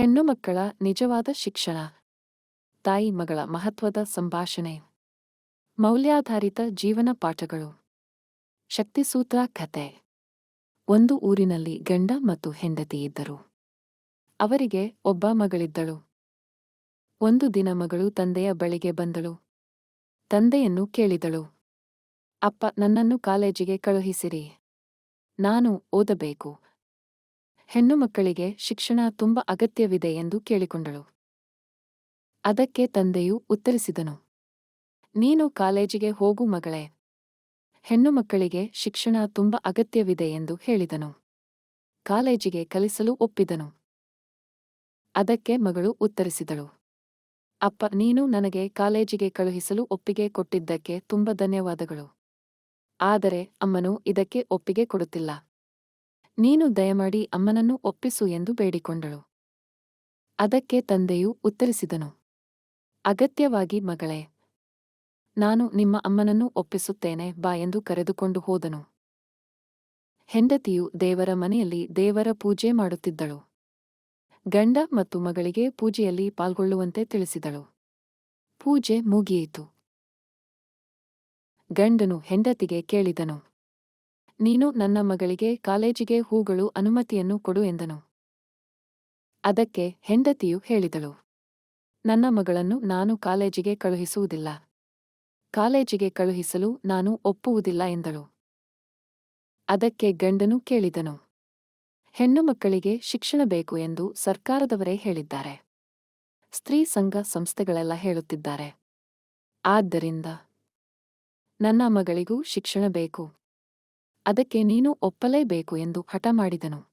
ಹೆಣ್ಣು ಮಕ್ಕಳ ನಿಜವಾದ ಶಿಕ್ಷಣ. ತಾಯಿ ಮಗಳ ಮಹತ್ವದ ಸಂಭಾಷಣೆ. ಮೌಲ್ಯಾಧಾರಿತ ಜೀವನ ಪಾಠಗಳು. ಶಕ್ತಿಸೂತ್ರ ಕಥೆ. ಒಂದು ಊರಿನಲ್ಲಿ ಗಂಡ ಮತ್ತು ಹೆಂಡತಿ ಇದ್ದರು. ಅವರಿಗೆ ಒಬ್ಬ ಮಗಳಿದ್ದಳು. ಒಂದು ದಿನ ಮಗಳು ತಂದೆಯ ಬಳಿಗೆ ಬಂದಳು. ತಂದೆಯನ್ನು ಕೇಳಿದಳು. ಅಪ್ಪ, ನನ್ನನ್ನು ಕಾಲೇಜಿಗೆ ಕಳುಹಿಸಿರಿ. ನಾನು ಓದಬೇಕು. ಹೆಣ್ಣು ಮಕ್ಕಳಿಗೆ ಶಿಕ್ಷಣ ತುಂಬ ಅಗತ್ಯವಿದೆ ಎಂದು ಕೇಳಿಕೊಂಡಳು. ಅದಕ್ಕೆ ತಂದೆಯು ಉತ್ತರಿಸಿದನು. ನೀನು ಕಾಲೇಜಿಗೆ ಹೋಗು ಮಗಳೇ. ಹೆಣ್ಣು ಮಕ್ಕಳಿಗೆ ಶಿಕ್ಷಣ ತುಂಬ ಅಗತ್ಯವಿದೆ ಎಂದು ಹೇಳಿದನು. ಕಾಲೇಜಿಗೆ ಕಲಿಸಲು ಒಪ್ಪಿದನು. ಅದಕ್ಕೆ ಮಗಳು ಉತ್ತರಿಸಿದಳು. ಅಪ್ಪ, ನೀನು ನನಗೆ ಕಾಲೇಜಿಗೆ ಕಳುಹಿಸಲು ಒಪ್ಪಿಗೆ ಕೊಟ್ಟಿದ್ದಕ್ಕೆ ತುಂಬ ಧನ್ಯವಾದಗಳು. ಆದರೆ ಅಮ್ಮನು ಇದಕ್ಕೆ ಒಪ್ಪಿಗೆ ಕೊಡುತ್ತಿಲ್ಲ. ನೀನು ದಯಮಾಡಿ ಅಮ್ಮನನ್ನು ಒಪ್ಪಿಸು ಎಂದು ಬೇಡಿಕೊಂಡಳು. ಅದಕ್ಕೆ ತಂದೆಯು ಉತ್ತರಿಸಿದನು. ಅಗತ್ಯವಾಗಿ ಮಗಳೇ, ನಾನು ನಿಮ್ಮ ಅಮ್ಮನನ್ನು ಒಪ್ಪಿಸುತ್ತೇನೆ ಬಾ ಎಂದು ಕರೆದುಕೊಂಡು ಹೋದನು. ಹೆಂಡತಿಯು ದೇವರ ಮನೆಯಲ್ಲಿ ದೇವರ ಪೂಜೆ ಮಾಡುತ್ತಿದ್ದಳು. ಗಂಡ ಮತ್ತು ಮಗಳಿಗೆ ಪೂಜೆಯಲ್ಲಿ ಪಾಲ್ಗೊಳ್ಳುವಂತೆ ತಿಳಿಸಿದಳು. ಪೂಜೆ ಮುಗಿಯಿತು. ಗಂಡನು ಹೆಂಡತಿಗೆ ಕೇಳಿದನು ನೀನು ನನ್ನ ಮಗಳಿಗೆ ಕಾಲೇಜಿಗೆ ಹೂಗಳು ಅನುಮತಿಯನ್ನು ಕೊಡು ಎಂದನು. ಅದಕ್ಕೆ ಹೆಂಡತಿಯು ಹೇಳಿದಳು. ನನ್ನ ಮಗಳನ್ನು ನಾನು ಕಾಲೇಜಿಗೆ ಕಳುಹಿಸುವುದಿಲ್ಲ. ಕಾಲೇಜಿಗೆ ಕಳುಹಿಸಲು ನಾನು ಒಪ್ಪುವುದಿಲ್ಲ ಎಂದಳು. ಅದಕ್ಕೆ ಗಂಡನು ಕೇಳಿದನು. ಹೆಣ್ಣು ಮಕ್ಕಳಿಗೆ ಶಿಕ್ಷಣ ಬೇಕು ಎಂದು ಸರ್ಕಾರದವರೇ ಹೇಳಿದ್ದಾರೆ. ಸ್ತ್ರೀ ಸಂಘ ಸಂಸ್ಥೆಗಳೆಲ್ಲ ಹೇಳುತ್ತಿದ್ದಾರೆ. ಆದ್ದರಿಂದ ನನ್ನ ಮಗಳಿಗೂ ಶಿಕ್ಷಣ ಬೇಕು. ಅದಕ್ಕೆ ನೀನು ಒಪ್ಪಲೇಬೇಕು ಎಂದು ಹಠ ಮಾಡಿದನು.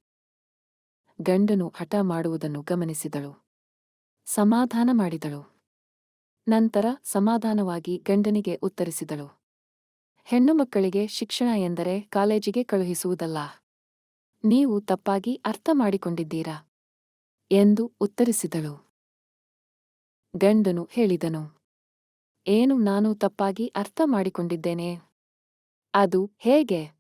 ಗಂಡನು ಹಠ ಮಾಡುವುದನ್ನು ಗಮನಿಸಿದಳು. ಸಮಾಧಾನ ಮಾಡಿದಳು. ನಂತರ ಸಮಾಧಾನವಾಗಿ ಗಂಡನಿಗೆ ಉತ್ತರಿಸಿದಳು. ಹೆಣ್ಣು ಮಕ್ಕಳಿಗೆ ಶಿಕ್ಷಣ ಎಂದರೆ ಕಾಲೇಜಿಗೆ ಕಳುಹಿಸುವುದಲ್ಲ. ನೀವು ತಪ್ಪಾಗಿ ಅರ್ಥ ಮಾಡಿಕೊಂಡಿದ್ದೀರಾ? ಎಂದು ಉತ್ತರಿಸಿದಳು. ಗಂಡನು ಹೇಳಿದನು. ಏನು ನಾನು ತಪ್ಪಾಗಿ ಅರ್ಥ ಮಾಡಿಕೊಂಡಿದ್ದೇನೆ? ಅದು ಹೇಗೆ?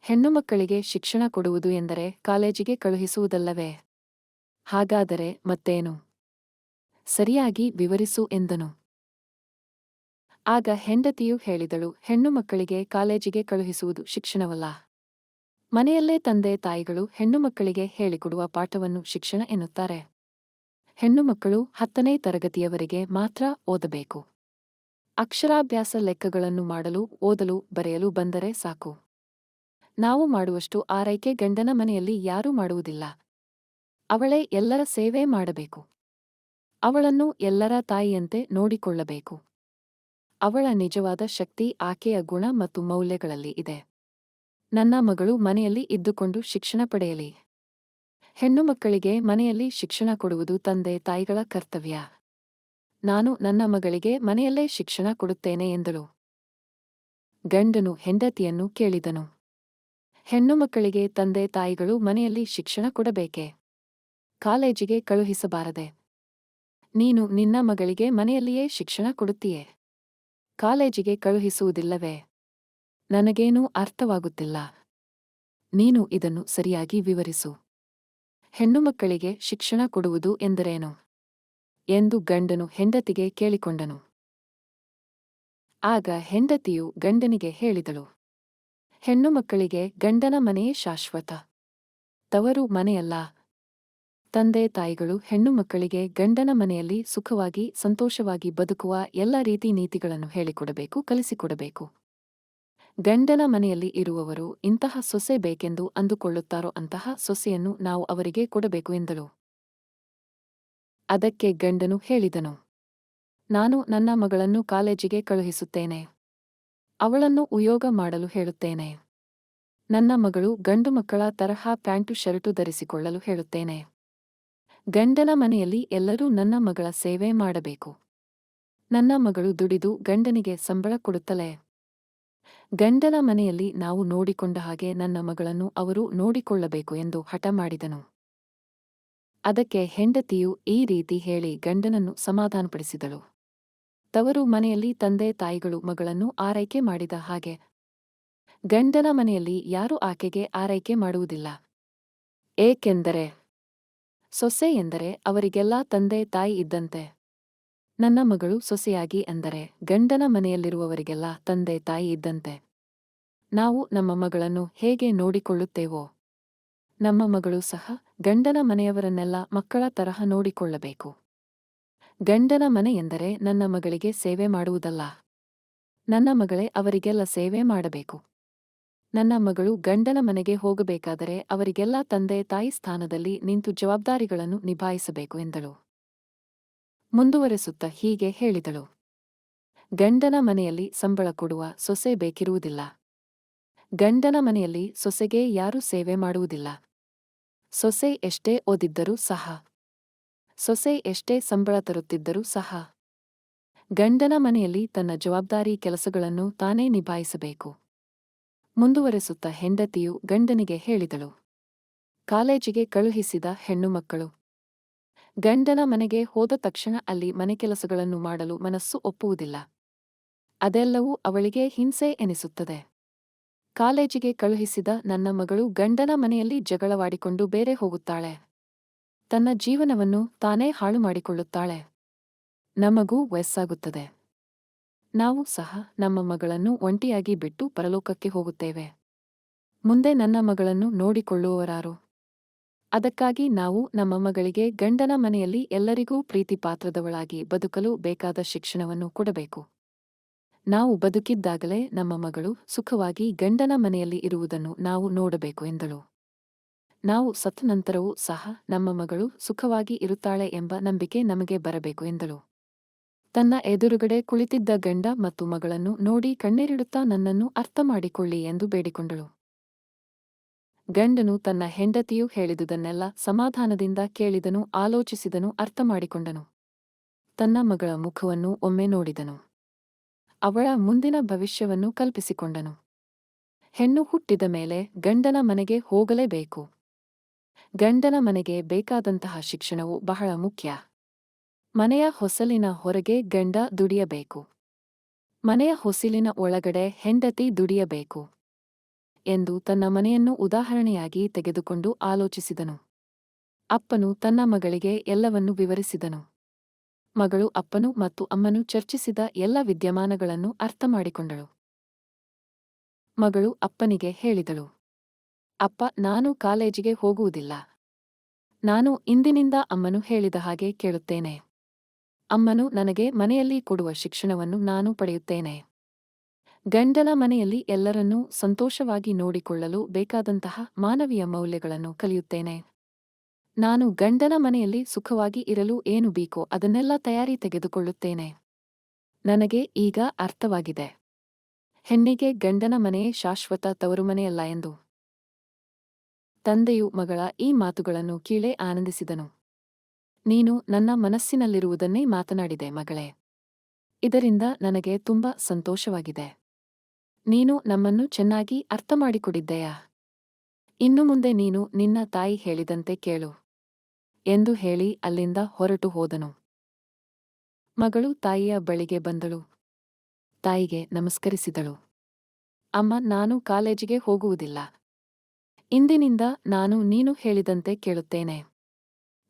ಹೆಣ್ಣು ಮಕ್ಕಳಿಗೆ ಶಿಕ್ಷಣ ಕೊಡುವುದು ಎಂದರೆ ಕಾಲೇಜಿಗೆ ಕಳುಹಿಸುವುದಲ್ಲವೇ? ಹಾಗಾದರೆ ಮತ್ತೇನು? ಸರಿಯಾಗಿ ವಿವರಿಸು ಎಂದನು. ಆಗ ಹೆಂಡತಿಯು ಹೇಳಿದಳು, ಹೆಣ್ಣು ಮಕ್ಕಳಿಗೆ ಕಾಲೇಜಿಗೆ ಕಳುಹಿಸುವುದು ಶಿಕ್ಷಣವಲ್ಲ. ಮನೆಯಲ್ಲೇ ತಂದೆ ತಾಯಿಗಳು ಹೆಣ್ಣು ಮಕ್ಕಳಿಗೆ ಹೇಳಿಕೊಡುವ ಪಾಠವನ್ನು ಶಿಕ್ಷಣ ಎನ್ನುತ್ತಾರೆ. ಹೆಣ್ಣು ಮಕ್ಕಳು ಹತ್ತನೇ ತರಗತಿಯವರೆಗೆ ಮಾತ್ರ ಓದಬೇಕು. ಅಕ್ಷರಾಭ್ಯಾಸ ಲೆಕ್ಕಗಳನ್ನು ಮಾಡಲು, ಓದಲು, ಬರೆಯಲು ಬಂದರೆ ಸಾಕು. ನಾವು ಮಾಡುವಷ್ಟು ಆರೈಕೆ ಗಂಡನ ಮನೆಯಲ್ಲಿ ಯಾರೂ ಮಾಡುವುದಿಲ್ಲ. ಅವಳೇ ಎಲ್ಲರ ಸೇವೆ ಮಾಡಬೇಕು. ಅವಳನ್ನು ಎಲ್ಲರ ತಾಯಿಯಂತೆ ನೋಡಿಕೊಳ್ಳಬೇಕು. ಅವಳ ನಿಜವಾದ ಶಕ್ತಿ ಆಕೆಯ ಗುಣ ಮತ್ತು ಮೌಲ್ಯಗಳಲ್ಲಿ ಇದೆ. ನನ್ನ ಮಗಳು ಮನೆಯಲ್ಲಿ ಇದ್ದುಕೊಂಡು ಶಿಕ್ಷಣ ಪಡೆಯಲಿ. ಹೆಣ್ಣು ಮಕ್ಕಳಿಗೆ ಮನೆಯಲ್ಲಿ ಶಿಕ್ಷಣ ಕೊಡುವುದು ತಂದೆ ತಾಯಿಗಳ ಕರ್ತವ್ಯ. ನಾನು ನನ್ನ ಮಗಳಿಗೆ ಮನೆಯಲ್ಲೇ ಶಿಕ್ಷಣ ಕೊಡುತ್ತೇನೆ ಎಂದಳು. ಗಂಡನು ಹೆಂಡತಿಯನ್ನು ಕೇಳಿದನು. ಹೆಣ್ಣು ಮಕ್ಕಳಿಗೆ ತಂದೆ ತಾಯಿಗಳು ಮನೆಯಲ್ಲಿ ಶಿಕ್ಷಣ ಕೊಡಬೇಕೆ? ಕಾಲೇಜಿಗೆ ಕಳುಹಿಸಬಾರದೆ? ನೀನು ನಿನ್ನ ಮಗಳಿಗೆ ಮನೆಯಲ್ಲಿಯೇ ಶಿಕ್ಷಣ ಕೊಡುತ್ತೀಯೇ? ಕಾಲೇಜಿಗೆ ಕಳುಹಿಸುವುದಿಲ್ಲವೇ? ನನಗೇನೂ ಅರ್ಥವಾಗುತ್ತಿಲ್ಲ. ನೀನು ಇದನ್ನು ಸರಿಯಾಗಿ ವಿವರಿಸು. ಹೆಣ್ಣುಮಕ್ಕಳಿಗೆ ಶಿಕ್ಷಣ ಕೊಡುವುದು ಎಂದರೇನು? ಎಂದು ಗಂಡನು ಹೆಂಡತಿಗೆ ಕೇಳಿಕೊಂಡನು. ಆಗ ಹೆಂಡತಿಯು ಗಂಡನಿಗೆ ಹೇಳಿದಳು ಹೆಣ್ಣು ಮಕ್ಕಳಿಗೆ ಗಂಡನ ಮನೆಯೇ ಶಾಶ್ವತ. ತವರು ಮನೆಯಲ್ಲ. ತಂದೆ ತಾಯಿಗಳು ಹೆಣ್ಣು ಮಕ್ಕಳಿಗೆ ಗಂಡನ ಮನೆಯಲ್ಲಿ ಸುಖವಾಗಿ, ಸಂತೋಷವಾಗಿ ಬದುಕುವ ಎಲ್ಲ ರೀತಿ ನೀತಿಗಳನ್ನು ಹೇಳಿಕೊಡಬೇಕು, ಕಲಿಸಿಕೊಡಬೇಕು. ಗಂಡನ ಮನೆಯಲ್ಲಿ ಇರುವವರು ಇಂತಹ ಸೊಸೆ ಬೇಕೆಂದು ಅಂದುಕೊಳ್ಳುತ್ತಾರೋ ಅಂತಹ ಸೊಸೆಯನ್ನು ನಾವು ಅವರಿಗೆ ಕೊಡಬೇಕು ಎಂದಳು. ಅದಕ್ಕೆ ಗಂಡನು ಹೇಳಿದನು, ನಾನು ನನ್ನ ಮಗಳನ್ನು ಕಾಲೇಜಿಗೆ ಕಳುಹಿಸುತ್ತೇನೆ. ಅವಳನ್ನು ಉಯೋಗ ಮಾಡಲು ಹೇಳುತ್ತೇನೆ. ನನ್ನ ಮಗಳು ಗಂಡು ಮಕ್ಕಳ ತರಹ ಪ್ಯಾಂಟು, ಶರ್ಟು ಧರಿಸಿಕೊಳ್ಳಲು ಹೇಳುತ್ತೇನೆ. ಗಂಡನ ಮನೆಯಲ್ಲಿ ಎಲ್ಲರೂ ನನ್ನ ಮಗಳ ಸೇವೆ ಮಾಡಬೇಕು. ನನ್ನ ಮಗಳು ದುಡಿದು ಗಂಡನಿಗೆ ಸಂಬಳ ಕೊಡುತ್ತಲೇ. ಗಂಡನ ಮನೆಯಲ್ಲಿ ನಾವು ನೋಡಿಕೊಂಡ ಹಾಗೆ ನನ್ನ ಮಗಳನ್ನು ಅವರು ನೋಡಿಕೊಳ್ಳಬೇಕು ಎಂದು ಹಠ ಮಾಡಿದನು. ಅದಕ್ಕೆ ಹೆಂಡತಿಯು ಈ ರೀತಿ ಹೇಳಿ ಗಂಡನನ್ನು ಸಮಾಧಾನಪಡಿಸಿದಳು. ತವರು ಮನೆಯಲ್ಲಿ ತಂದೆ ತಾಯಿಗಳು ಮಗಳನ್ನು ಆರೈಕೆ ಮಾಡಿದ ಹಾಗೆ. ಗಂಡನ ಮನೆಯಲ್ಲಿ ಯಾರೂ ಆಕೆಗೆ ಆರೈಕೆ ಮಾಡುವುದಿಲ್ಲ. ಏಕೆಂದರೆ, ಸೊಸೆ ಎಂದರೆ ಅವರಿಗೆಲ್ಲ ತಂದೆ ತಾಯಿ ಇದ್ದಂತೆ. ನನ್ನ ಮಗಳು ಸೊಸೆಯಾಗಿ ಅಂದರೆ ಗಂಡನ ಮನೆಯಲ್ಲಿರುವವರಿಗೆಲ್ಲ ತಂದೆ ತಾಯಿ ಇದ್ದಂತೆ. ನಾವು ನಮ್ಮ ಮಗಳನ್ನು ಹೇಗೆ ನೋಡಿಕೊಳ್ಳುತ್ತೇವೋ. ನಮ್ಮ ಮಗಳು ಸಹ ಗಂಡನ ಮನೆಯವರನ್ನೆಲ್ಲ ಮಕ್ಕಳ ತರಹ ನೋಡಿಕೊಳ್ಳಬೇಕು. ಗಂಡನ ಮನೆ ಎಂದರೆ ನನ್ನ ಮಗಳಿಗೆ ಸೇವೆ ಮಾಡುವುದಲ್ಲ. ನನ್ನ ಮಗಳೇ ಅವರಿಗೆಲ್ಲ ಸೇವೆ ಮಾಡಬೇಕು. ನನ್ನ ಮಗಳು ಗಂಡನ ಮನೆಗೆ ಹೋಗಬೇಕಾದರೆ ಅವರಿಗೆಲ್ಲ ತಂದೆ ತಾಯಿ ಸ್ಥಾನದಲ್ಲಿ ನಿಂತು ಜವಾಬ್ದಾರಿಗಳನ್ನು ನಿಭಾಯಿಸಬೇಕು ಎಂದಳು. ಮುಂದುವರೆಸುತ್ತ ಹೀಗೆ ಹೇಳಿದಳು. ಗಂಡನ ಮನೆಯಲ್ಲಿ ಸಂಬಳ ಕೊಡುವ ಸೊಸೆ ಬೇಕಿರುವುದಿಲ್ಲ. ಗಂಡನ ಮನೆಯಲ್ಲಿ ಸೊಸೆಗೆ ಯಾರೂ ಸೇವೆ ಮಾಡುವುದಿಲ್ಲ. ಸೊಸೆ ಎಷ್ಟೇ ಓದಿದ್ದರೂ ಸಹ ಸೊಸೆ ಎಷ್ಟೇ ಸಂಬಳ ತರುತ್ತಿದ್ದರೂ ಸಹ ಗಂಡನ ಮನೆಯಲ್ಲಿ ತನ್ನ ಜವಾಬ್ದಾರಿ ಕೆಲಸಗಳನ್ನು ತಾನೇ ನಿಭಾಯಿಸಬೇಕು. ಮುಂದುವರೆಸುತ್ತ ಹೆಂಡತಿಯು ಗಂಡನಿಗೆ ಹೇಳಿದಳು, ಕಾಲೇಜಿಗೆ ಕಳುಹಿಸಿದ ಹೆಣ್ಣುಮಕ್ಕಳು ಗಂಡನ ಮನೆಗೆ ಹೋದ ತಕ್ಷಣ ಅಲ್ಲಿ ಮನೆ ಕೆಲಸಗಳನ್ನು ಮಾಡಲು ಮನಸ್ಸು ಒಪ್ಪುವುದಿಲ್ಲ. ಅದೆಲ್ಲವೂ ಅವಳಿಗೆ ಹಿಂಸೆ ಎನಿಸುತ್ತದೆ. ಕಾಲೇಜಿಗೆ ಕಳುಹಿಸಿದ ನನ್ನ ಮಗಳು ಗಂಡನ ಮನೆಯಲ್ಲಿ ಜಗಳವಾಡಿಕೊಂಡು ಬೇರೆ ಹೋಗುತ್ತಾಳೆ. ತನ್ನ ಜೀವನವನ್ನು ತಾನೇ ಹಾಳು ಮಾಡಿಕೊಳ್ಳುತ್ತಾಳೆ. ನಮಗೂ ವಯಸ್ಸಾಗುತ್ತದೆ. ನಾವು ಸಹ ನಮ್ಮ ಮಗಳನ್ನು ಒಂಟಿಯಾಗಿ ಬಿಟ್ಟು ಪರಲೋಕಕ್ಕೆ ಹೋಗುತ್ತೇವೆ. ಮುಂದೆ ನನ್ನ ಮಗಳನ್ನು ನೋಡಿಕೊಳ್ಳುವವರಾರು. ಅದಕ್ಕಾಗಿ ನಾವು ನಮ್ಮ ಮಗಳಿಗೆ ಗಂಡನ ಮನೆಯಲ್ಲಿ ಎಲ್ಲರಿಗೂ ಪ್ರೀತಿಪಾತ್ರದವಳಾಗಿ ಬದುಕಲು ಬೇಕಾದ ಶಿಕ್ಷಣವನ್ನು ಕೊಡಬೇಕು. ನಾವು ಬದುಕಿದ್ದಾಗಲೇ ನಮ್ಮ ಮಗಳು ಸುಖವಾಗಿ ಗಂಡನ ಮನೆಯಲ್ಲಿ ಇರುವುದನ್ನು ನಾವು ನೋಡಬೇಕು ಎಂದಳು. ನಾವು ಸತ್ತ ನಂತರವೂ ಸಹ ನಮ್ಮ ಮಗಳು ಸುಖವಾಗಿ ಇರುತ್ತಾಳೆ ಎಂಬ ನಂಬಿಕೆ ನಮಗೆ ಬರಬೇಕು ಎಂದಳು. ತನ್ನ ಎದುರುಗಡೆ ಕುಳಿತಿದ್ದ ಗಂಡ ಮತ್ತು ಮಗಳನ್ನು ನೋಡಿ ಕಣ್ಣೀರಿಡುತ್ತಾ ನನ್ನನ್ನು ಅರ್ಥ ಮಾಡಿಕೊಳ್ಳಿ ಎಂದು ಬೇಡಿಕೊಂಡಳು. ಗಂಡನು ತನ್ನ ಹೆಂಡತಿಯು ಹೇಳಿದುದನ್ನೆಲ್ಲ ಸಮಾಧಾನದಿಂದ ಕೇಳಿದನು, ಆಲೋಚಿಸಿದನು ಅರ್ಥ ಮಾಡಿಕೊಂಡನು ತನ್ನ ಮಗಳ ಮುಖವನ್ನು ಒಮ್ಮೆ ನೋಡಿದನು. ಅವಳ ಮುಂದಿನ ಭವಿಷ್ಯವನ್ನು ಕಲ್ಪಿಸಿಕೊಂಡನು. ಹೆಣ್ಣು ಹುಟ್ಟಿದ ಮೇಲೆ ಗಂಡನ ಮನೆಗೆ ಹೋಗಲೇಬೇಕು. ಗಂಡನ ಮನೆಗೆ ಬೇಕಾದಂತಹ ಶಿಕ್ಷಣವು ಬಹಳ ಮುಖ್ಯ. ಮನೆಯ ಹೊಸಲಿನ ಹೊರಗೆ ಗಂಡ ದುಡಿಯಬೇಕು. ಮನೆಯ ಹೊಸಿಲಿನ ಒಳಗಡೆ ಹೆಂಡತಿ ದುಡಿಯಬೇಕು ಎಂದು ತನ್ನ ಮನೆಯನ್ನು ಉದಾಹರಣೆಯಾಗಿ ತೆಗೆದುಕೊಂಡು ಆಲೋಚಿಸಿದನು. ಅಪ್ಪನು ತನ್ನ ಮಗಳಿಗೆ ಎಲ್ಲವನ್ನೂ ವಿವರಿಸಿದನು. ಮಗಳು ಅಪ್ಪನು ಮತ್ತು ಅಮ್ಮನು ಚರ್ಚಿಸಿದ ಎಲ್ಲ ವಿದ್ಯಮಾನಗಳನ್ನು ಅರ್ಥಮಾಡಿಕೊಂಡಳು. ಮಗಳು ಅಪ್ಪನಿಗೆ ಹೇಳಿದಳು. ಅಪ್ಪ, ನಾನು ಕಾಲೇಜಿಗೆ ಹೋಗುವುದಿಲ್ಲ. ನಾನು ಇಂದಿನಿಂದ ಅಮ್ಮನು ಹೇಳಿದ ಹಾಗೆ ಕೇಳುತ್ತೇನೆ. ಅಮ್ಮನು ನನಗೆ ಮನೆಯಲ್ಲಿ ಕೊಡುವ ಶಿಕ್ಷಣವನ್ನು ನಾನು ಪಡೆಯುತ್ತೇನೆ. ಗಂಡನ ಮನೆಯಲ್ಲಿ ಎಲ್ಲರನ್ನೂ ಸಂತೋಷವಾಗಿ ನೋಡಿಕೊಳ್ಳಲು ಬೇಕಾದಂತಹ ಮಾನವೀಯ ಮೌಲ್ಯಗಳನ್ನು ಕಲಿಯುತ್ತೇನೆ. ನಾನು ಗಂಡನ ಮನೆಯಲ್ಲಿ ಸುಖವಾಗಿ ಇರಲು ಏನು ಬೇಕೋ ಅದನ್ನೆಲ್ಲ ತಯಾರಿ ತೆಗೆದುಕೊಳ್ಳುತ್ತೇನೆ. ನನಗೆ ಈಗ ಅರ್ಥವಾಗಿದೆ. ಹೆಣ್ಣಿಗೆ ಗಂಡನ ಮನೆಯೇ ಶಾಶ್ವತ ತವರುಮನೆಯಲ್ಲ ಎಂದು. ತಂದೆಯು ಮಗಳ ಈ ಮಾತುಗಳನ್ನು ಕೀಳೇ ಆನಂದಿಸಿದನು. ನೀನು ನನ್ನ ಮನಸ್ಸಿನಲ್ಲಿರುವುದನ್ನೇ ಮಾತನಾಡಿದೆ ಮಗಳೇ. ಇದರಿಂದ ನನಗೆ ತುಂಬ ಸಂತೋಷವಾಗಿದೆ. ನೀನು ನಮ್ಮನ್ನು ಚೆನ್ನಾಗಿ ಅರ್ಥಮಾಡಿಕೊಡಿದ್ದೆಯಾ? ಇನ್ನು ಮುಂದೆ ನೀನು ನಿನ್ನ ತಾಯಿ ಹೇಳಿದಂತೆ ಕೇಳು. ಎಂದು ಹೇಳಿ ಅಲ್ಲಿಂದ ಹೊರಟು ಹೋದನು. ಮಗಳು ತಾಯಿಯ ಬಳಿಗೆ ಬಂದಳು. ತಾಯಿಗೆ ನಮಸ್ಕರಿಸಿದಳು. ಅಮ್ಮ, ನಾನು ಕಾಲೇಜಿಗೆ ಹೋಗುವುದಿಲ್ಲ. ಇಂದಿನಿಂದ ನಾನು ನೀನು ಹೇಳಿದಂತೆ ಕೇಳುತ್ತೇನೆ.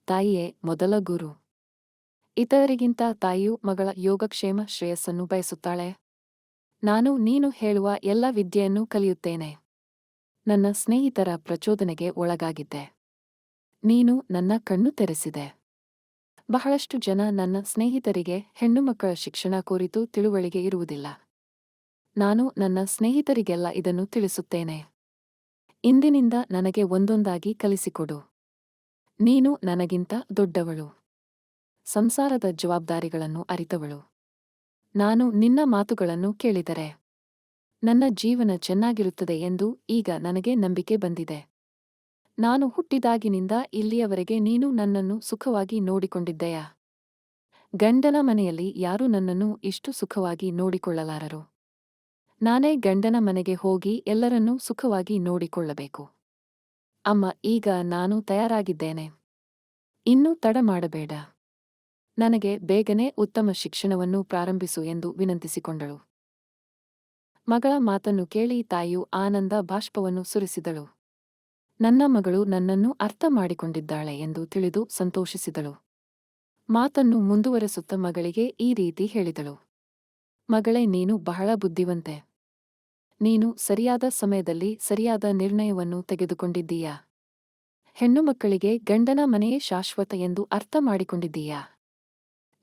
ತಾಯಿಯೇ, ಮೊದಲ ಗುರು. ಇತರರಿಗಿಂತ ತಾಯಿಯು ಮಗಳ ಯೋಗಕ್ಷೇಮ ಶ್ರೇಯಸ್ಸನ್ನು ಬಯಸುತ್ತಾಳೆ. ನಾನು ನೀನು ಹೇಳುವ ಎಲ್ಲ ವಿದ್ಯೆಯನ್ನು ಕಲಿಯುತ್ತೇನೆ. ನನ್ನ ಸ್ನೇಹಿತರ ಪ್ರಚೋದನೆಗೆ ಒಳಗಾಗಿದ್ದೆ. ನೀನು ನನ್ನ ಕಣ್ಣು ತೆರೆಸಿದೆ. ಬಹಳಷ್ಟು ಜನ ನನ್ನ ಸ್ನೇಹಿತರಿಗೆ ಹೆಣ್ಣುಮಕ್ಕಳ ಶಿಕ್ಷಣ ಕುರಿತು ತಿಳುವಳಿಕೆ ಇರುವುದಿಲ್ಲ. ನಾನು ನನ್ನ ಸ್ನೇಹಿತರಿಗೆಲ್ಲ ಇದನ್ನು ತಿಳಿಸುತ್ತೇನೆ. ಇಂದಿನಿಂದ ನನಗೆ ಒಂದೊಂದಾಗಿ ಕಲಿಸಿಕೊಡು. ನೀನು ನನಗಿಂತ ದೊಡ್ಡವಳು. ಸಂಸಾರದ ಜವಾಬ್ದಾರಿಗಳನ್ನು ಅರಿತವಳು. ನಾನು ನಿನ್ನ ಮಾತುಗಳನ್ನು ಕೇಳಿದರೆ ನನ್ನ ಜೀವನ ಚೆನ್ನಾಗಿರುತ್ತದೆ ಎಂದು ಈಗ ನನಗೆ ನಂಬಿಕೆ ಬಂದಿದೆ. ನಾನು ಹುಟ್ಟಿದಾಗಿನಿಂದ ಇಲ್ಲಿಯವರೆಗೆ ನೀನು ನನ್ನನ್ನು ಸುಖವಾಗಿ ನೋಡಿಕೊಂಡಿದ್ದೆಯಾ? ಗಂಡನ ಮನೆಯಲ್ಲಿ ಯಾರೂ ನನ್ನನ್ನು ಇಷ್ಟು ಸುಖವಾಗಿ ನೋಡಿಕೊಳ್ಳಲಾರರು. ನಾನೇ ಗಂಡನ ಮನೆಗೆ ಹೋಗಿ ಎಲ್ಲರನ್ನೂ ಸುಖವಾಗಿ ನೋಡಿಕೊಳ್ಳಬೇಕು. ಅಮ್ಮ, ಈಗ ನಾನು ತಯಾರಾಗಿದ್ದೇನೆ. ಇನ್ನೂ ತಡ ಮಾಡಬೇಡ. ನನಗೆ ಬೇಗನೆ ಉತ್ತಮ ಶಿಕ್ಷಣವನ್ನು ಪ್ರಾರಂಭಿಸು ಎಂದು ವಿನಂತಿಸಿಕೊಂಡಳು. ಮಗಳ ಮಾತನ್ನು ಕೇಳಿ ತಾಯಿಯು ಆನಂದ ಬಾಷ್ಪವನ್ನು ಸುರಿಸಿದಳು. ನನ್ನ ಮಗಳು ನನ್ನನ್ನು ಅರ್ಥ ಮಾಡಿಕೊಂಡಿದ್ದಾಳೆ ಎಂದು ತಿಳಿದು ಸಂತೋಷಿಸಿದಳು. ಮಾತನ್ನು ಮುಂದುವರೆಸುತ್ತ ಮಗಳಿಗೆ ಈ ರೀತಿ ಹೇಳಿದಳು. ಮಗಳೇ, ನೀನು ಬಹಳ ಬುದ್ಧಿವಂತೆ. ನೀನು ಸರಿಯಾದ ಸಮಯದಲ್ಲಿ ಸರಿಯಾದ ನಿರ್ಣಯವನ್ನು ತೆಗೆದುಕೊಂಡಿದ್ದೀಯಾ? ಹೆಣ್ಣು ಮಕ್ಕಳಿಗೆ ಗಂಡನ ಮನೆಯೇ ಶಾಶ್ವತ ಎಂದು ಅರ್ಥ ಮಾಡಿಕೊಂಡಿದ್ದೀಯಾ?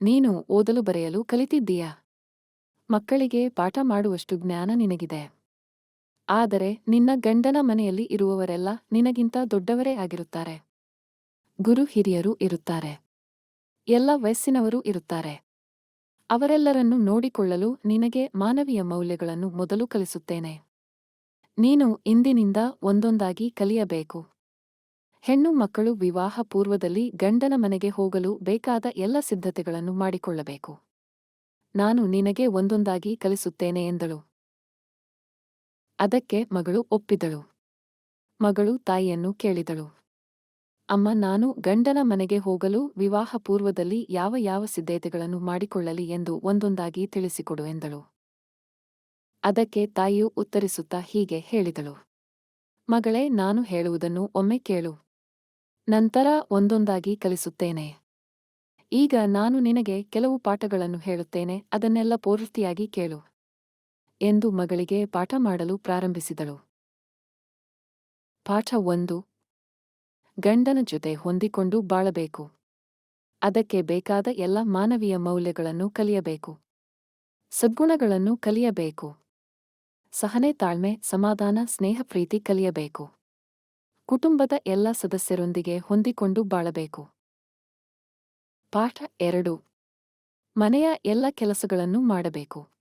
ನೀನು ಓದಲು ಬರೆಯಲು ಕಲಿತಿದ್ದೀಯಾ? ಮಕ್ಕಳಿಗೆ ಪಾಠ ಮಾಡುವಷ್ಟು ಜ್ಞಾನ ನಿನಗಿದೆ. ಆದರೆ ನಿನ್ನ ಗಂಡನ ಮನೆಯಲ್ಲಿ ಇರುವವರೆಲ್ಲ ನಿನಗಿಂತ ದೊಡ್ಡವರೇ ಆಗಿರುತ್ತಾರೆ. ಗುರು ಹಿರಿಯರು ಇರುತ್ತಾರೆ. ಎಲ್ಲ ವಯಸ್ಸಿನವರು ಇರುತ್ತಾರೆ. ಅವರೆಲ್ಲರನ್ನು ನೋಡಿಕೊಳ್ಳಲು ನಿನಗೆ ಮಾನವೀಯ ಮೌಲ್ಯಗಳನ್ನು ಮೊದಲು ಕಲಿಸುತ್ತೇನೆ. ನೀನು ಇಂದಿನಿಂದ ಒಂದೊಂದಾಗಿ ಕಲಿಯಬೇಕು. ಹೆಣ್ಣು ಮಕ್ಕಳು ವಿವಾಹ ಪೂರ್ವದಲ್ಲಿ ಗಂಡನ ಮನೆಗೆ ಹೋಗಲು ಬೇಕಾದ ಎಲ್ಲ ಸಿದ್ಧತೆಗಳನ್ನು ಮಾಡಿಕೊಳ್ಳಬೇಕು. ನಾನು ನಿನಗೆ ಒಂದೊಂದಾಗಿ ಕಲಿಸುತ್ತೇನೆ ಎಂದಳು. ಅದಕ್ಕೆ ಮಗಳು ಒಪ್ಪಿದಳು. ಮಗಳು ತಾಯಿಯನ್ನು ಕೇಳಿದಳು. ಅಮ್ಮ, ನಾನು ಗಂಡನ ಮನೆಗೆ ಹೋಗಲು ವಿವಾಹ ಪೂರ್ವದಲ್ಲಿ ಯಾವ ಯಾವ ಸಿದ್ಧತೆಗಳನ್ನು ಮಾಡಿಕೊಳ್ಳಲಿ ಎಂದು ಒಂದೊಂದಾಗಿ ತಿಳಿಸಿಕೊಡು ಎಂದಳು. ಅದಕ್ಕೆ ತಾಯಿಯು ಉತ್ತರಿಸುತ್ತಾ ಹೀಗೆ ಹೇಳಿದಳು. ಮಗಳೇ, ನಾನು ಹೇಳುವುದನ್ನು ಒಮ್ಮೆ ಕೇಳು. ನಂತರ ಒಂದೊಂದಾಗಿ ಕಲಿಸುತ್ತೇನೆ. ಈಗ ನಾನು ನಿನಗೆ ಕೆಲವು ಪಾಠಗಳನ್ನು ಹೇಳುತ್ತೇನೆ, ಅದನ್ನೆಲ್ಲ ಪೂರ್ತಿಯಾಗಿ ಕೇಳು ಎಂದು ಮಗಳಿಗೆ ಪಾಠ ಮಾಡಲು ಪ್ರಾರಂಭಿಸಿದಳು. ಪಾಠ ಒಂದು ಗಂಡನ ಜೊತೆ ಹೊಂದಿಕೊಂಡು ಬಾಳಬೇಕು. ಅದಕ್ಕೆ ಬೇಕಾದ ಎಲ್ಲ ಮಾನವೀಯ ಮೌಲ್ಯಗಳನ್ನು ಕಲಿಯಬೇಕು. ಸದ್ಗುಣಗಳನ್ನು ಕಲಿಯಬೇಕು. ಸಹನೆ, ತಾಳ್ಮೆ, ಸಮಾಧಾನ, ಸ್ನೇಹ, ಪ್ರೀತಿ ಕಲಿಯಬೇಕು. ಕುಟುಂಬದ ಎಲ್ಲ ಸದಸ್ಯರೊಂದಿಗೆ ಹೊಂದಿಕೊಂಡು ಬಾಳಬೇಕು. ಪಾಠ ಎರಡು. ಮನೆಯ ಎಲ್ಲ ಕೆಲಸಗಳನ್ನು ಮಾಡಬೇಕು.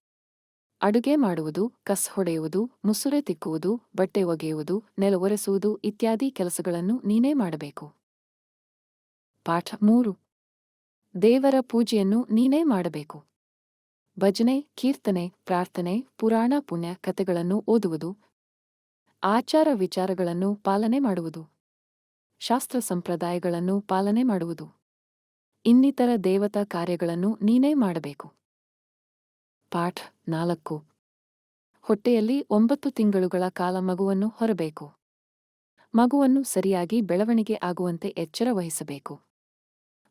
ಅಡುಗೆ ಮಾಡುವುದು, ಕಸ್ ಹೊಡೆಯುವುದು, ಮುಸುರೆ ತಿಕ್ಕುವುದು, ಬಟ್ಟೆ ಒಗೆಯುವುದು, ನೆಲ ಒರೆಸುವುದು ಇತ್ಯಾದಿ ಕೆಲಸಗಳನ್ನು ನೀನೇ ಮಾಡಬೇಕು. ಪಾಠ ಮೂರು. ದೇವರ ಪೂಜೆಯನ್ನು ನೀನೇ ಮಾಡಬೇಕು. ಭಜನೆ, ಕೀರ್ತನೆ, ಪ್ರಾರ್ಥನೆ, ಪುರಾಣ, ಪುಣ್ಯ ಕಥೆಗಳನ್ನು ಓದುವುದು. ಆಚಾರ ವಿಚಾರಗಳನ್ನು ಪಾಲನೆ ಮಾಡುವುದು. ಶಾಸ್ತ್ರ ಸಂಪ್ರದಾಯಗಳನ್ನು ಪಾಲನೆ ಮಾಡುವುದು. ಇನ್ನಿತರ ದೇವತಾ ಕಾರ್ಯಗಳನ್ನು ನೀನೇ ಮಾಡಬೇಕು. ಪಾಠ ನಾಲ್ಕು. ಹೊಟ್ಟೆಯಲ್ಲಿ ಒಂಬತ್ತು ತಿಂಗಳುಗಳ ಕಾಲ ಮಗುವನ್ನು ಹೊರಬೇಕು. ಮಗುವನ್ನು ಸರಿಯಾಗಿ ಬೆಳವಣಿಗೆ ಆಗುವಂತೆ ಎಚ್ಚರ ವಹಿಸಬೇಕು.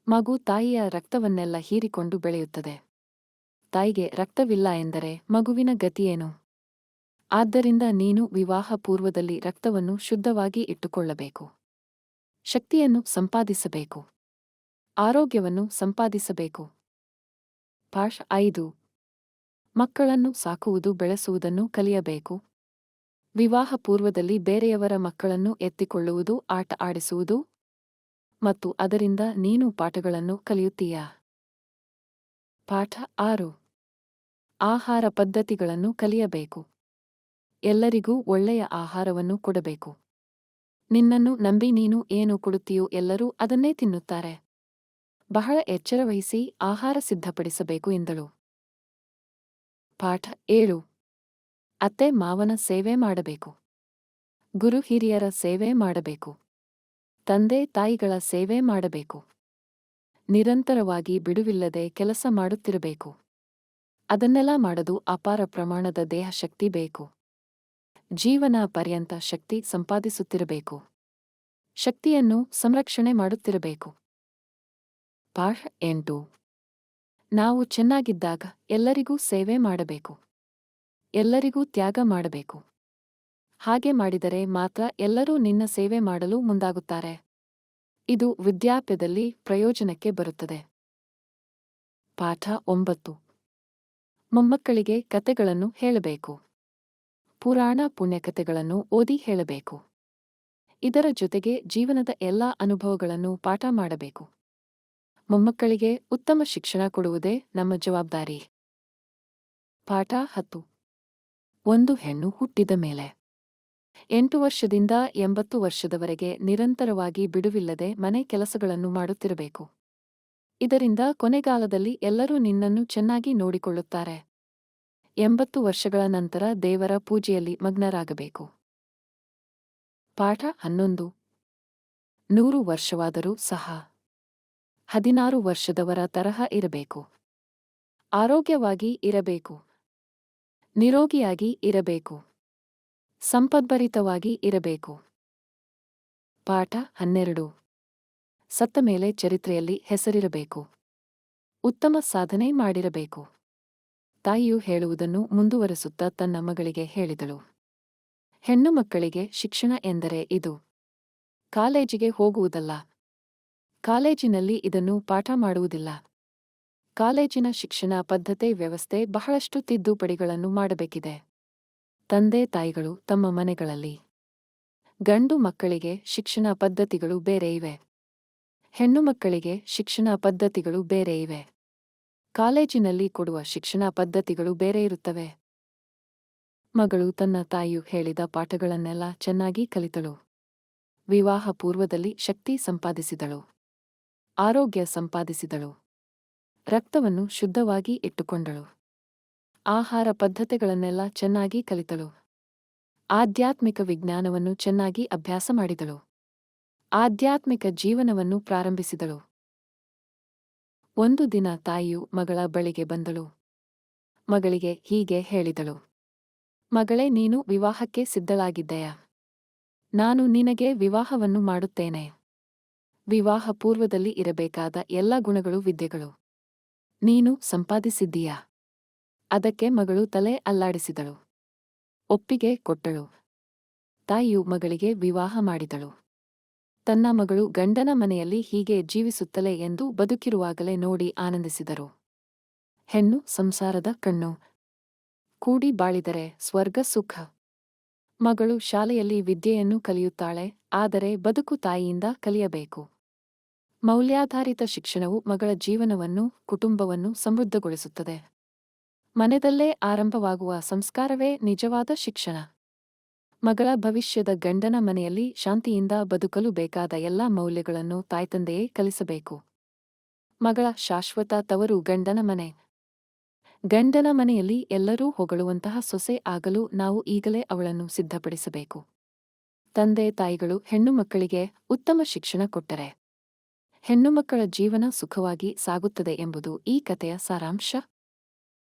ಮಗು ತಾಯಿಯ ರಕ್ತವನ್ನೆಲ್ಲ ಹೀರಿಕೊಂಡು ಬೆಳೆಯುತ್ತದೆ. ತಾಯಿಗೆ ರಕ್ತವಿಲ್ಲ ಎಂದರೆ ಮಗುವಿನ ಗತಿಯೇನು? ಆದ್ದರಿಂದ ನೀನು ವಿವಾಹ ಪೂರ್ವದಲ್ಲಿ ರಕ್ತವನ್ನು ಶುದ್ಧವಾಗಿ ಇಟ್ಟುಕೊಳ್ಳಬೇಕು. ಶಕ್ತಿಯನ್ನು ಸಂಪಾದಿಸಬೇಕು. ಆರೋಗ್ಯವನ್ನು ಸಂಪಾದಿಸಬೇಕು. ಪಾಶ್ ಐದು. ಮಕ್ಕಳನ್ನು ಸಾಕುವುದು, ಬೆಳೆಸುವುದನ್ನು ಕಲಿಯಬೇಕು. ವಿವಾಹ ಪೂರ್ವದಲ್ಲಿ ಬೇರೆಯವರ ಮಕ್ಕಳನ್ನು ಎತ್ತಿಕೊಳ್ಳುವುದು, ಆಟ ಆಡಿಸುವುದು. ಮತ್ತು ಅದರಿಂದ ನೀನು ಪಾಠಗಳನ್ನು ಕಲಿಯುತ್ತೀಯ? ಪಾಠ ಆರು. ಆಹಾರ ಪದ್ಧತಿಗಳನ್ನು ಕಲಿಯಬೇಕು. ಎಲ್ಲರಿಗೂ ಒಳ್ಳೆಯ ಆಹಾರವನ್ನು ಕೊಡಬೇಕು. ನಿನ್ನನ್ನು ನಂಬಿ ನೀನು ಏನು ಕೊಡುತ್ತೀಯೋ ಎಲ್ಲರೂ ಅದನ್ನೇ ತಿನ್ನುತ್ತಾರೆ. ಬಹಳ ಎಚ್ಚರವಹಿಸಿ ಆಹಾರ ಸಿದ್ಧಪಡಿಸಬೇಕು ಎಂದಳು. ಪಾಠ ಏಳು. ಅತ್ತೆ ಮಾವನ ಸೇವೆ ಮಾಡಬೇಕು. ಗುರು ಹಿರಿಯರ ಸೇವೆ ಮಾಡಬೇಕು. ತಂದೆ ತಾಯಿಗಳ ಸೇವೆ ಮಾಡಬೇಕು. ನಿರಂತರವಾಗಿ ಬಿಡುವಿಲ್ಲದೆ ಕೆಲಸ ಮಾಡುತ್ತಿರಬೇಕು. ಅದನ್ನೆಲ್ಲ ಮಾಡದು ಅಪಾರ ಪ್ರಮಾಣದ ದೇಹಶಕ್ತಿ ಬೇಕು. ಜೀವನ ಪರ್ಯಂತ ಶಕ್ತಿ ಸಂಪಾದಿಸುತ್ತಿರಬೇಕು. ಶಕ್ತಿಯನ್ನು ಸಂರಕ್ಷಣೆ ಮಾಡುತ್ತಿರಬೇಕು. ಪಾಠ ಎಂಟು. ನಾವು ಚೆನ್ನಾಗಿದ್ದಾಗ ಎಲ್ಲರಿಗೂ ಸೇವೆ ಮಾಡಬೇಕು. ಎಲ್ಲರಿಗೂ ತ್ಯಾಗ ಮಾಡಬೇಕು. ಹಾಗೆ ಮಾಡಿದರೆ ಮಾತ್ರ ಎಲ್ಲರೂ ನಿನ್ನ ಸೇವೆ ಮಾಡಲು ಮುಂದಾಗುತ್ತಾರೆ. ಇದು ವಿದ್ಯಾಪ್ಯದಲ್ಲಿ ಪ್ರಯೋಜನಕ್ಕೆ ಬರುತ್ತದೆ. ಪಾಠ ಒಂಬತ್ತು. ಮೊಮ್ಮಕ್ಕಳಿಗೆ ಕತೆಗಳನ್ನು ಹೇಳಬೇಕು. ಪುರಾಣ ಪುಣ್ಯಕಥೆಗಳನ್ನು ಓದಿ ಹೇಳಬೇಕು. ಇದರ ಜೊತೆಗೆ ಜೀವನದ ಎಲ್ಲಾ ಅನುಭವಗಳನ್ನು ಪಾಠ ಮಾಡಬೇಕು. ಮೊಮ್ಮಕ್ಕಳಿಗೆ ಉತ್ತಮ ಶಿಕ್ಷಣ ಕೊಡುವುದೇ ನಮ್ಮ ಜವಾಬ್ದಾರಿ. ಪಾಠ ಹತ್ತು. ಒಂದು ಹೆಣ್ಣು ಹುಟ್ಟಿದ ಮೇಲೆ. ಎಂಟು ವರ್ಷದಿಂದ ಎಂಬತ್ತು ವರ್ಷದವರೆಗೆ ನಿರಂತರವಾಗಿ ಬಿಡುವಿಲ್ಲದೆ ಮನೆ ಕೆಲಸಗಳನ್ನು ಮಾಡುತ್ತಿರಬೇಕು. ಇದರಿಂದ ಕೊನೆಗಾಲದಲ್ಲಿ ಎಲ್ಲರೂ ನಿನ್ನನ್ನು ಚೆನ್ನಾಗಿ ನೋಡಿಕೊಳ್ಳುತ್ತಾರೆ. ಎಂಬತ್ತು ವರ್ಷಗಳ ನಂತರ ದೇವರ ಪೂಜೆಯಲ್ಲಿ ಮಗ್ನರಾಗಬೇಕು. ಪಾಠ ಹನ್ನೊಂದು. ನೂರು ವರ್ಷವಾದರೂ ಸಹ ಹದಿನಾರು ವರ್ಷದವರ ತರಹ ಇರಬೇಕು. ಆರೋಗ್ಯವಾಗಿ ಇರಬೇಕು. ನಿರೋಗಿಯಾಗಿ ಇರಬೇಕು. ಸಂಪದ್ಭರಿತವಾಗಿ ಇರಬೇಕು. ಪಾಠ ಹನ್ನೆರಡು. ಸತ್ತ ಮೇಲೆ ಚರಿತ್ರೆಯಲ್ಲಿ ಹೆಸರಿರಬೇಕು. ಉತ್ತಮ ಸಾಧನೆ ಮಾಡಿರಬೇಕು. ತಾಯಿಯು ಹೇಳುವುದನ್ನು ಮುಂದುವರೆಸುತ್ತಾ ತನ್ನ ಮಗಳಿಗೆ ಹೇಳಿದಳು. ಹೆಣ್ಣು ಮಕ್ಕಳಿಗೆ ಶಿಕ್ಷಣ ಎಂದರೆ ಇದು. ಕಾಲೇಜಿಗೆ ಹೋಗುವುದಲ್ಲ. ಕಾಲೇಜಿನಲ್ಲಿ ಇದನ್ನು ಪಾಠ ಮಾಡುವುದಿಲ್ಲ. ಕಾಲೇಜಿನ ಶಿಕ್ಷಣ ಪದ್ಧತಿ ವ್ಯವಸ್ಥೆ ಬಹಳಷ್ಟು ತಿದ್ದುಪಡಿಗಳನ್ನು ಮಾಡಬೇಕಿದೆ. ತಂದೆ ತಾಯಿಗಳು ತಮ್ಮ ಮನೆಗಳಲ್ಲಿ. ಗಂಡು ಮಕ್ಕಳಿಗೆ ಶಿಕ್ಷಣ ಪದ್ಧತಿಗಳು ಬೇರೆ ಇವೆ. ಹೆಣ್ಣು ಮಕ್ಕಳಿಗೆ ಶಿಕ್ಷಣ ಪದ್ಧತಿಗಳು ಬೇರೆ ಇವೆ. ಕಾಲೇಜಿನಲ್ಲಿ ಕೊಡುವ ಶಿಕ್ಷಣ ಪದ್ಧತಿಗಳು ಬೇರೆ ಇರುತ್ತವೆ. ಮಗಳು ತನ್ನ ತಾಯಿಯು ಹೇಳಿದ ಪಾಠಗಳನ್ನೆಲ್ಲ ಚೆನ್ನಾಗಿ ಕಲಿತಳು. ವಿವಾಹ ಪೂರ್ವದಲ್ಲಿ ಶಕ್ತಿ ಸಂಪಾದಿಸಿದಳು. ಆರೋಗ್ಯ ಸಂಪಾದಿಸಿದಳು. ರಕ್ತವನ್ನು ಶುದ್ಧವಾಗಿ ಇಟ್ಟುಕೊಂಡಳು. ಆಹಾರ ಪದ್ಧತಿಗಳನ್ನೆಲ್ಲ ಚೆನ್ನಾಗಿ ಕಲಿತಳು. ಆಧ್ಯಾತ್ಮಿಕ ವಿಜ್ಞಾನವನ್ನು ಚೆನ್ನಾಗಿ ಅಭ್ಯಾಸ ಮಾಡಿದಳು. ಆಧ್ಯಾತ್ಮಿಕ ಜೀವನವನ್ನು ಪ್ರಾರಂಭಿಸಿದಳು. ಒಂದು ದಿನ ತಾಯಿಯು ಮಗಳ ಬಳಿಗೆ ಬಂದಳು. ಮಗಳಿಗೆ ಹೀಗೆ ಹೇಳಿದಳು. ಮಗಳೇ, ನೀನು ವಿವಾಹಕ್ಕೆ ಸಿದ್ಧಳಾಗಿದ್ದೆಯಾ? ನಾನು ನಿನಗೆ ವಿವಾಹವನ್ನು ಮಾಡುತ್ತೇನೆ. ವಿವಾಹ ಪೂರ್ವದಲ್ಲಿ ಇರಬೇಕಾದ ಎಲ್ಲ ಗುಣಗಳು ವಿದ್ಯೆಗಳು. ನೀನು ಸಂಪಾದಿಸಿದ್ದೀಯಾ? ಅದಕ್ಕೆ ಮಗಳು ತಲೆ ಅಲ್ಲಾಡಿಸಿದಳು. ಒಪ್ಪಿಗೆ ಕೊಟ್ಟಳು. ತಾಯಿಯು ಮಗಳಿಗೆ ವಿವಾಹ ಮಾಡಿದಳು. ತನ್ನ ಮಗಳು ಗಂಡನ ಮನೆಯಲ್ಲಿ ಹೀಗೆ ಜೀವಿಸುತ್ತಲೇ ಎಂದು ಬದುಕಿರುವಾಗಲೇ ನೋಡಿ ಆನಂದಿಸಿದರು. ಹೆಣ್ಣು ಸಂಸಾರದ ಕಣ್ಣು. ಕೂಡಿ ಬಾಳಿದರೆ ಸ್ವರ್ಗ ಸುಖ. ಮಗಳು ಶಾಲೆಯಲ್ಲಿ ವಿದ್ಯೆಯನ್ನು ಕಲಿಯುತ್ತಾಳೆ, ಆದರೆ ಬದುಕು ತಾಯಿಯಿಂದ ಕಲಿಯಬೇಕು. ಮೌಲ್ಯಾಧಾರಿತ ಶಿಕ್ಷಣವು ಮಗಳ ಜೀವನವನ್ನು, ಕುಟುಂಬವನ್ನು ಸಮೃದ್ಧಗೊಳಿಸುತ್ತದೆ. ಮನೆದಲ್ಲೇ ಆರಂಭವಾಗುವ ಸಂಸ್ಕಾರವೇ ನಿಜವಾದ ಶಿಕ್ಷಣ. ಮಗಳ ಭವಿಷ್ಯದ ಗಂಡನ ಮನೆಯಲ್ಲಿ ಶಾಂತಿಯಿಂದ ಬದುಕಲು ಬೇಕಾದ ಎಲ್ಲಾ ಮೌಲ್ಯಗಳನ್ನು ತಾಯ್ತಂದೆಯೇ ಕಲಿಸಬೇಕು. ಮಗಳ ಶಾಶ್ವತ ತವರು ಗಂಡನ ಮನೆ. ಗಂಡನ ಮನೆಯಲ್ಲಿ ಎಲ್ಲರೂ ಹೊಗಳುವಂತಹ ಸೊಸೆ ಆಗಲು ನಾವು ಈಗಲೇ ಅವಳನ್ನು ಸಿದ್ಧಪಡಿಸಬೇಕು. ತಂದೆ ತಾಯಿಗಳು ಹೆಣ್ಣು ಮಕ್ಕಳಿಗೆ ಉತ್ತಮ ಶಿಕ್ಷಣ ಕೊಟ್ಟರೆ. ಹೆಣ್ಣುಮಕ್ಕಳ ಜೀವನ ಸುಖವಾಗಿ ಸಾಗುತ್ತದೆ ಎಂಬುದು ಈ ಕಥೆಯ ಸಾರಾಂಶ.